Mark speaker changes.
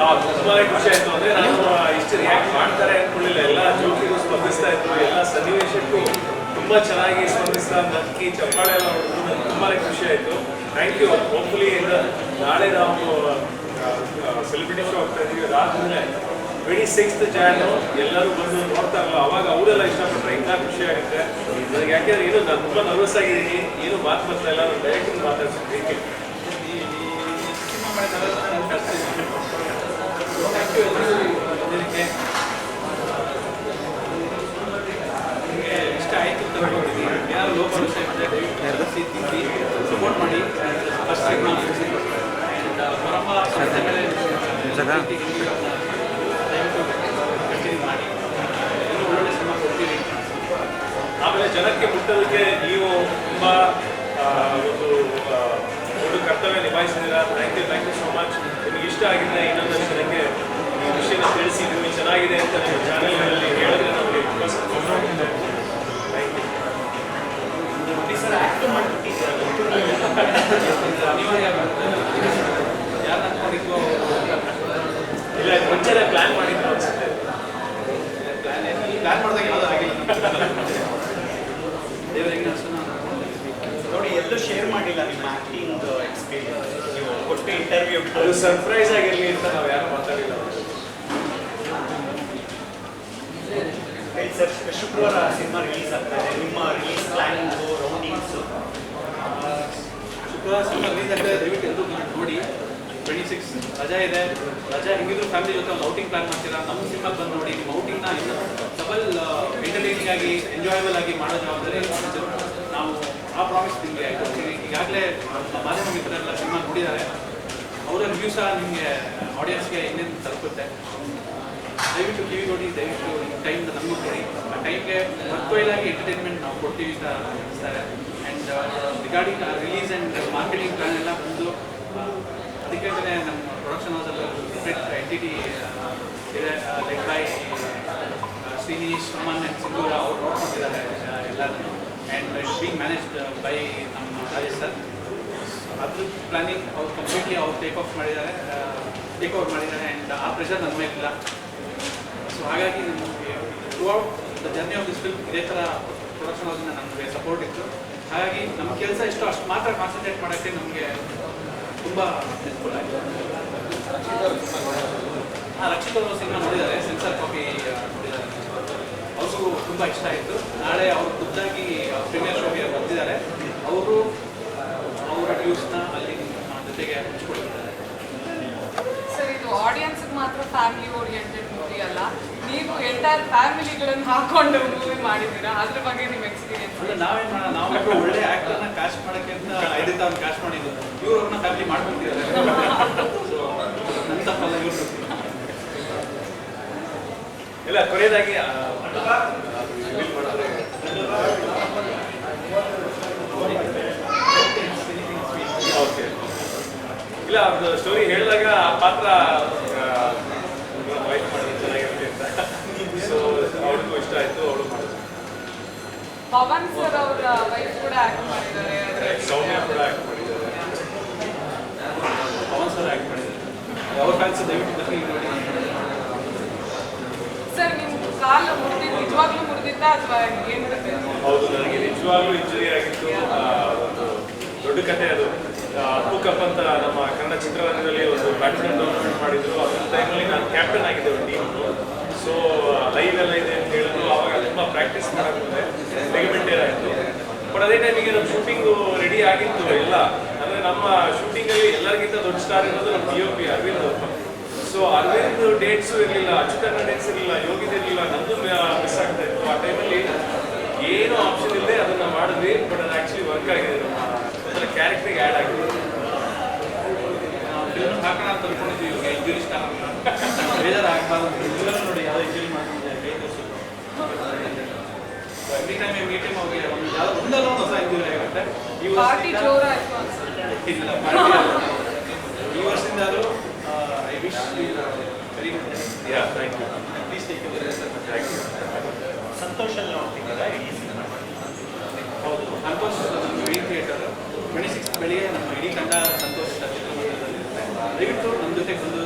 Speaker 1: ಖುಷಿ ಅಂದ್ರೆ ನಾನು ಇಷ್ಟು ರಿಯಾಕ್ಟ್ ಮಾಡ್ತಾರೆ ಅನ್ಕೊಳ್ಳಿಲ್ಲ ಎಲ್ಲ ಜೋಕಿಗೂ ಸ್ಪಂದಿಸ್ತಾ ಇದ್ರು ಎಲ್ಲ ಸನ್ನಿವೇಶಕ್ಕೂ ತುಂಬಾ ಚೆನ್ನಾಗಿ ಸ್ಪಂದಿಸ್ತಾ ನಕ್ಕಿ ಚಪ್ಪಾಳೆ ಎಲ್ಲ ಹೊಡೆದು ನನಗೆ ಖುಷಿ ಆಯ್ತು ಥ್ಯಾಂಕ್ ಯು ಹೋಪ್ಫುಲಿ ನಾಳೆ ನಾವು ಸೆಲೆಬ್ರಿಟಿ ಶೋ ಹೋಗ್ತಾ ಇದೀವಿ ಅದಾದ್ಮೇಲೆ ಟ್ವೆಂಟಿ ಸಿಕ್ಸ್ತ್ ಜಾನು ಎಲ್ಲರೂ ಬಂದು ನೋಡ್ತಾರಲ್ಲ ಅವಾಗ ಅವರೆಲ್ಲ ಇಷ್ಟಪಟ್ಟರೆ ಇನ್ನೂ ಖುಷಿ ಆಗುತ್ತೆ ನನಗೆ ಯಾಕೆಂದ್ರೆ ಏನು ನಾನು ತುಂಬಾ ನರ್ವಸ್ ಆಗಿದ್ದೀನಿ ಏನು ಮಾತು ಬರ್ತಾ ಇಲ್ಲ ನಾನು ಡೈರೆಕ್ಟ್ ಮಾತಾಡ್ತೀನಿ
Speaker 2: ಥ್ಯಾಂಕ್ ಯು ಎಲ್ಲರೂ ಬಂದಿದ್ದಕ್ಕೆ ನಿಮಗೆ ಇಷ್ಟ ಆಯಿತು ಅಂತ ಅನ್ಕೊಂಡಿದ್ದೀನಿ ಯಾರು ಲೋ ಭರವಸೆ ಇದ್ದರೆ ದಯವಿಟ್ಟು ಸಿ ತಿಂದು ಸಪೋರ್ಟ್ ಮಾಡಿ ಫಸ್ಟ್ ಟೈಮ್ ಪರಮ ಸಂಸ್ಥೆ ಮೇಲೆ ಪ್ರೀತಿ ಹಿಂದಿರೋದನ್ನ ದಯವಿಟ್ಟು ಕಂಟಿನ್ಯೂ ಮಾಡಿ ಇನ್ನೂ ಒಳ್ಳೊಳ್ಳೆ ಸಿನಿಮಾ ಕೊಡ್ತೀವಿ
Speaker 1: ಆಮೇಲೆ ಜನಕ್ಕೆ ಮುಟ್ಟೋದಕ್ಕೆ ನೀವು ತುಂಬ ಒಂದು ಒಂದು ಕರ್ತವ್ಯ ನಿಭಾಯಿಸಿದ್ದೀರಾ? Thank you thank you so much ನಿಮಗೆ ಇಷ್ಟ ಆಗಿದ್ರೆ ಇನ್ನೊಂದಷ್ಟು ಜನಕ್ಕೆ ಈ ವಿಷಯನ ತಿಳಿಸಿ, ನಿಮಗೆ ಚೆನ್ನಾಗಿದೆ ಅಂತ ಚಾನೆಲ್ಗಳಲ್ಲಿ ಹೇಳಿದ್ರೆ ನಮಗೆ ತುಂಬ ಸಂತೋಷ ಆಗುತ್ತೆ ಥ್ಯಾಂಕ್ ಯು
Speaker 2: ಸರ್ ಆ್ಯಕ್ಟ್ ಅನಿವಾರ್ಯ ಆಗುತ್ತೆ ಯಾರು ಅಂದ್ಕೊಂಡಿದ್ವು
Speaker 1: ಇಲ್ಲ ಇದು ಮುಂಚೆನೇ ಪ್ಲ್ಯಾನ್ ಮಾಡಿದ್ರು ಅನ್ಸುತ್ತೆ
Speaker 2: ಪ್ಲಾನ್ ಪ್ಲಾನ್ ಮಾಡಿದಾಗ ಯಾವುದೂ ಆಗಿಲ್ಲ ದೇವರ ಹೆಂಗೆ ಅನ್ಸೋಣ
Speaker 3: ನೋಡಿ ಎಲ್ಲೂ ಶೇರ್ ಮಾಡಿಲ್ಲ ನಿಮ್ಮ ಆಕ್ಟಿಂಗ್ ಎಕ್ಸ್ಪೀರಿಯನ್ಸ್ ನೀವು ಕೊಟ್ಟು ಇಂಟರ್ವ್ಯೂ
Speaker 1: ಅದು ಸರ್ಪ್ರೈಸ್ ಆಗಿರಲಿ ಅಂತ ನಾವು ಯಾರು ಮಾತಾಡಿಲ್ಲ.
Speaker 3: ಸರ್ ಶುಕ್ರವಾರ ಸಿನಿಮಾ ರಿಲೀಸ್ ಆಗ್ತಾ ಇದೆ. ನಿಮ್ಮ ರಿಲೀಸ್ ಪ್ಲಾನಿಂಗು ರೌಂಡಿಂಗ್ಸು
Speaker 2: ಶುಕ್ರವಾರ ಸಿನಿಮಾ ರಿಲೀಸ್ ಆಗ್ತದೆ ದಯವಿಟ್ಟು ಎಲ್ಲರೂ ನೋಡಿ. ಟ್ವೆಂಟಿ ಸಿಕ್ಸ್ ರಜಾ ಇದೆ. ರಜಾ ಹೆಂಗಿದ್ರು ಫ್ಯಾಮಿಲಿ ಜೊತೆ ಒಂದು ಔಟಿಂಗ್ ಪ್ಲಾನ್ ಮಾಡ್ತೀರಾ? ನಮ್ಮ ಸಿನಿಮಾ ಬಂದು ನೋಡಿ. ನಿಮ್ಮ ಔಟಿಂಗ್ನ ಇನ್ನು ಡಬಲ್ ಎಂಟರ್ಟೈನಿಂಗ್ ಆಗಿ ಎಂಜಾಯಬಲ್ ಆಗಿ ಮಾಡೋ ಜವಾಬ್ದಾರಿ. ನಾವು ಆ ಪ್ರಾಮಿಸ್ ನಿಮಗೆ ಕೊಡ್ತೀವಿ. ಈಗಾಗಲೇ ಮಾಧ್ಯಮ ಮಿತ್ರರೆಲ್ಲ ಸಿನಿಮಾ ನೋಡಿದ್ದಾರೆ. ಅವರ ರಿವ್ಯೂ ಸಹ ನಿಮಗೆ ಆಡಿಯನ್ಸ್ಗೆ ಇನ್ನೇನು ತಲುಪುತ್ತೆ? ದಯವಿಟ್ಟು ಟಿವಿ ನೋಡಿ, ದಯವಿಟ್ಟು ಟೈಮ್ ನಮಗೆ ಕೊಡಿ. ಆ ಟೈಮ್ಗೆ ವರ್ಕ್ವೈಲಾಗಿ ಎಂಟರ್ಟೈನ್ಮೆಂಟ್ ನಾವು ಕೊಡ್ತೀವಿ ಅಂತ ಅನಿಸ್ತಾರೆ and regarding release and marketing plan ಎಲ್ಲ ಬಂದು ಅದಕ್ಕೆ ಮೇಲೆ ನಮ್ಮ ಪ್ರೊಡಕ್ಷನ್ ಹೌಸಲ್ಲಿ ಡಿಫ್ರೆಂಟ್ ಎಂಟಿಟಿ ಇದೆ ಲೈಕ್ ಬೈ ಶ್ರೀನೀಶ್ ಸುಮನ್ ಸಿಂಧೂರ ಅವ್ರು ನೋಡ್ಕೊಂಡಿದ್ದಾರೆ ಎಲ್ಲರೂ and it's being managed by ನಮ್ಮ ರಾಜೇಶ್ ಸರ್ ಅದ್ರ ಪ್ಲಾನಿಂಗ್ ಅವ್ರು ಕಂಪ್ಲೀಟ್ಲಿ ಅವ್ರು ಟೇಕ್ ಆಫ್ ಮಾಡಿದ್ದಾರೆ ಟೇಕ್ ಓವರ್ ಮಾಡಿದ್ದಾರೆ ಆ್ಯಂಡ್ ಆ ಪ್ರೆಷರ್ ನನ್ನ ಮೇಲಿಲ್ಲ ಸೊ ಹಾಗಾಗಿ ನಮಗೆ throughout the journey of this film ಇದೇ ಥರ ಪ್ರೊಡಕ್ಷನ್ ಹೌಸಿಂದ ನಮಗೆ ಸಪೋರ್ಟ್ ಇತ್ತು. ಹಾಗಾಗಿ ನಮ್ಮ ಕೆಲಸ ಇಷ್ಟು, ಅಷ್ಟು ಮಾತ್ರ ಕಾನ್ಸಂಟ್ರೇಟ್ ಮಾಡೋಕ್ಕೆ ನಮಗೆ ತುಂಬ ಹೆಲ್ಪ್ಫುಲ್ ಆಗಿದೆ. ರಕ್ಷಿತ್ ಅವರು ಸಿನಿಮಾ ನೋಡಿದ್ದಾರೆ, ಸೆನ್ಸರ್ ಕಾಪಿ ಅವ್ರಿಗೂ ತುಂಬ ಇಷ್ಟ ಆಯಿತು. ನಾಳೆ ಅವರು ಖುದ್ದಾಗಿ ಪ್ರೀಮಿಯರ್ ಶೋಗೆ ಬಂದಿದ್ದಾರೆ. ಅವರು ಅವರ ನ್ಯೂಸ್ನ ಅಲ್ಲಿ ಜೊತೆಗೆ ಹಂಚ್ಕೊಳ್ತಿದ್ದಾರೆ.
Speaker 4: ಸರ್ ಇದು ಆಡಿಯನ್ಸ್ ಮಾತ್ರ ಫ್ಯಾಮಿಲಿ ಓರಿಯೆಂಟೆಡ್ ಮೂವಿ ಅಲ್ಲ. ನೀವು ಎಂಟೈರ್ ಫ್ಯಾಮಿಲಿಗಳನ್ನು ಹಾಕೊಂಡು ಮೂವಿ ಮಾಡಿದ್ದೀರಾ? ಅದ್ರ ಬಗ್ಗೆ ನಿಮ್ಮ ಎಕ್ಸ್ಪೀರಿಯನ್ಸ್
Speaker 2: ಅಂದ್ರೆ ನಾವೇನ್ ಮಾಡೋಣ ನಾವು ಒಳ್ಳೆ ಆಕ್ಟರ್ನ ಕಾಸ್ಟ್ ಮಾಡಕ್ಕೆ ಅಂತ ಐದೇ ತಾವು ಕಾಸ್ಟ್ ಮಾಡಿದ್ದು. ಇವರು ಅವ್ರನ್ನ ಫ್ಯಾಮಿಲಿ ಮಾಡ್ಕೊಂತಿದ್ದಾರೆ. ಸೊ ನನ್ನ ತಪ್ಪಲ್ಲ ಇವ್ರು
Speaker 1: ಇಲ್ಲ ಕೊನೆಯದಾಗಿ ಇಲ್ಲ ಅವ್ರದ್ದು ಸ್ಟೋರಿ ಹೇಳಿದಾಗ ಆ ಪಾತ್ರ ವೈಟ್ ಮಾಡಿದ್ರೆ ಚೆನ್ನಾಗಿರುತ್ತೆ ಅಂತ. ಸೊ ಅವಳಿಗೂ ಇಷ್ಟ ಆಯ್ತು ಅವಳು
Speaker 4: ಪವನ್ ಸರ್ ಅವರ ವೈಫ್ ಕೂಡ ಆಕ್ಟ್ ಮಾಡಿದ್ದಾರೆ.
Speaker 1: ಸೌಮ್ಯ ಕೂಡ ಆಕ್ಟ್ ಮಾಡಿದ್ದಾರೆ.
Speaker 2: ಪವನ್ ಸರ್ ಆಕ್ಟ್ ಮಾಡಿದ್ದಾರೆ. ಅವ್ರ ಫ್ಯಾನ್ಸ್ ದಯವಿಟ್ಟು ನೋಡಿ
Speaker 4: ಸರ್ ನಿಮ್ ಕಾಲು ಮುರಿದಿದ್ದು ಅಥವಾ
Speaker 1: ಹೌದು, ನನಗೆ ನಿಜವಾಗ್ಲೂ ಇಂಜುರಿ ಆಗಿತ್ತು. ಒಂದು ದೊಡ್ಡ ಕಥೆ ಅದು. ಅಪ್ಪು ಕಪ್ ಅಂತ ನಮ್ಮ ಕನ್ನಡ ಚಿತ್ರರಂಗದಲ್ಲಿ ಒಂದು ಬ್ಯಾಟ್ಸ್ಮನ್ ಟೂರ್ನಮೆಂಟ್ ಮಾಡಿದ್ರು. ಅದ್ರ ಟೈಮಲ್ಲಿ ನಾನು ಕ್ಯಾಪ್ಟನ್ ಆಗಿದ್ದೆ ಒಂದು ಟೀಮ್ ಸೊ ಲೈವ್ ಎಲ್ಲ ಇದೆ ಅಂತ ಹೇಳಿದ್ರು. ಅವಾಗ ತುಂಬ ಪ್ರಾಕ್ಟೀಸ್ ಮಾಡಕ್ಕೆ ರೆಗ್ಯುಮೆಂಟೇರ್ ಆಯಿತು. ಬಟ್ ಅದೇ ಟೈಮಿಗೆ ನಮ್ಮ ಶೂಟಿಂಗು ರೆಡಿ ಆಗಿತ್ತು ಎಲ್ಲ. ಅಂದರೆ ನಮ್ಮ ಶೂಟಿಂಗಲ್ಲಿ ಎಲ್ಲರಿಗಿಂತ ದೊಡ್ಡ ಸ್ಟಾರ್ ಇರೋದು ನಮ್ಮ P O P Arvind so Arvind dates ಇರಲಿಲ್ಲ ಅಚ್ಚುಕನ್ನ ಡೇಟ್ಸ್ ಇರಲಿಲ್ಲ, ಯೋಗಿದ್ ಇರಲಿಲ್ಲ ನಂದು ಮಿಸ್ ಆಗ್ತಾ ಇತ್ತು ಆ ಟೈಮಲ್ಲಿ ಏನು ಆಪ್ಷನ್ ಇಲ್ಲದೆ ಮಾಡಿದ್ವಿ ಬಟ್ ಅದು ಆಕ್ಚುಲಿ ವರ್ಕ್ ಆಗಿದೆ. ನಮ್ಮ ಅದರ ಕ್ಯಾರೆಕ್ಟರ್ಗೆ ಆ್ಯಡ್ ಆಗಿದೆ
Speaker 2: ಹಾಕೋಣ ಅಂತ ಅನ್ಕೊಂಡಿದ್ವಿ ಇವಾಗ ಇಂಜುರಿ ಸ್ಟಾರ್ ಬೇಜಾರು ಆಗಬಾರ್ದು ಇಂಜುರಿ ನೋಡಿ ಯಾವುದೋ ಇಂಜುರಿ ಮಾಡ್ಕೊಂಡಿದ್ದಾರೆ ಕೈ ತೋರಿಸಿದ್ರು ಎವ್ರಿ ಟೈಮ್ ಎವ್ರಿ ಟೈಮ್ ಅವ್ರಿಗೆ ಒಂದು ಯಾವುದೋ ಒಂದಲ್ಲ ಒಂದು ಹೊಸ ಇಂಜುರಿ ಆಗುತ್ತೆ ಈ ಇಲ್ಲ ಈ ವರ್ಷದಿಂದಾದರೂ I wish very much
Speaker 1: yeah thank you
Speaker 2: please take
Speaker 1: you
Speaker 3: ಸಂತೋಷ ನೋಡ್ತಿದ್ದೀರಾ ಇಡೀ ಸಿನಿಮಾ
Speaker 2: ಹೌದು ಸಂತೋಷ್ ನಮ್ಮ ವಿ ಥಿಯೇಟರ್ ಟ್ವೆಂಟಿ ಸಿಕ್ಸ್ ಬೆಳಿಗ್ಗೆ ನಮ್ಮ ಇಡೀ ತಂಡ ಸಂತೋಷ ಚಿತ್ರಮಂದಿರದಲ್ಲಿ ಇರುತ್ತೆ ದಯವಿಟ್ಟು ನಮ್ಮ ಜೊತೆ ಬಂದು